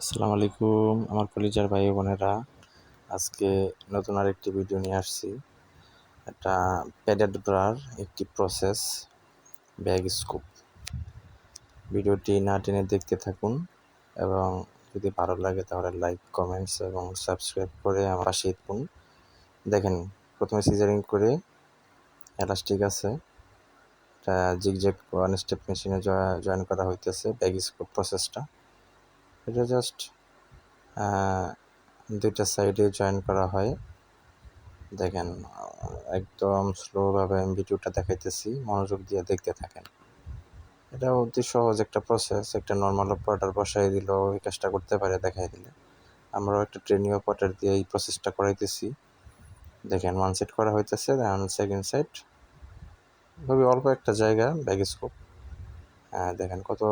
আসসালামু আলাইকুম আমার কলিজার ভাই বোনেরা। আজকে নতুন আরেকটি ভিডিও নিয়ে আসছি। একটা প্যাডেড ব্রার একটি প্রসেস, ব্যাগ স্কুপ। ভিডিওটি না টেনে দেখতে থাকুন এবং যদি ভালো লাগে তাহলে লাইক, কমেন্টস এবং সাবস্ক্রাইব করে আমার পাশে থাকুন। দেখেন, প্রথমে সিজারিং করে এলাস্টিক আছে। এটা জিগজ্যাগ ওয়ান স্টেপ মেশিনে জয়েন করা হইতেছে ব্যাগ স্কুপ প্রসেসটা। এটা জাস্ট দুইটা সাইডে জয়েন করা হয়। দেখেন, একদম স্লোভাবে আমি ভিডিওটা দেখাইতেছি, মনোযোগ দিয়ে দেখতে থাকেন। এটা অতি সহজ একটা প্রসেস একটা নর্মাল অপারেটার বসাই দিল, এই কাজটা করতে পারে, দেখাই দিলে। আমরাও একটা ট্রেনিং অপারেটার দিয়ে এই প্রসেসটা করাইতেছি। দেখেন ওয়ান সাইড করা হইতেছে দেন সেকেন্ড সাইড খুবই অল্প একটা জায়গা ব্যাগস্কোপ দেখেন কত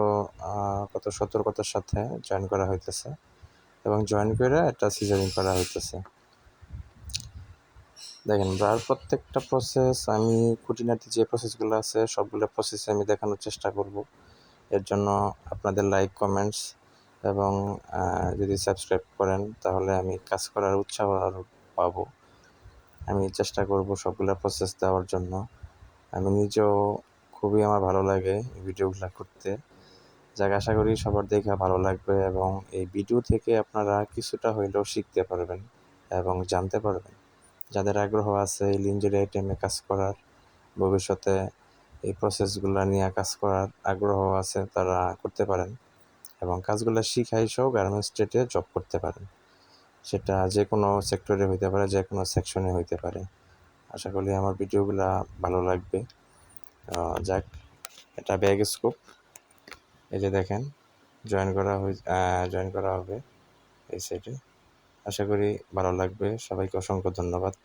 কত সতর্কতার সাথে জয়েন করা হইতেছে এবং জয়েন করে একটা সিজারিং করা হইতেছে। দেখেন ব্রার প্রত্যেকটা প্রসেস আমি খুঁটিনাটি যে প্রসেসগুলো আছে, সবগুলো প্রসেস আমি দেখানোর চেষ্টা করব। এর জন্য আপনাদের লাইক কমেন্টস এবং যদি সাবস্ক্রাইব করেন, তাহলে আমি কাজ করার উৎসাহ আরও পাবো। আমি চেষ্টা করব সবগুলো প্রসেস দেওয়ার জন্য। আমি নিজেও খুবই আমার ভালো লাগে এই ভিডিওগুলো করতে। যাক, আশা করি সবার দেখে ভালো লাগবে এবং এই ভিডিও থেকে আপনারা কিছুটা হইলেও শিখতে পারবেন এবং জানতে পারবেন। যাদের আগ্রহ আছে এই লিঞ্জেরি আইটেমে কাজ করার, ভবিষ্যতে এই প্রসেসগুলো নিয়ে কাজ করার আগ্রহ আছে, তারা করতে পারেন এবং কাজগুলো শিখাই সহ গার্মেন্টস স্টেটে জব করতে পারেন। সেটা যে কোনো সেক্টরে হইতে পারে, যে কোনো সেকশনে হইতে পারে। আশা করি আমার ভিডিওগুলো ভালো লাগবে। যাক, এটা ব্যাগ স্কোপ এই যে দেখেন জয়েন করা হয়ে জয়েন করা হবে এই সাইটে আশা করি ভালো লাগবে। সবাইকে অসংখ্য ধন্যবাদ।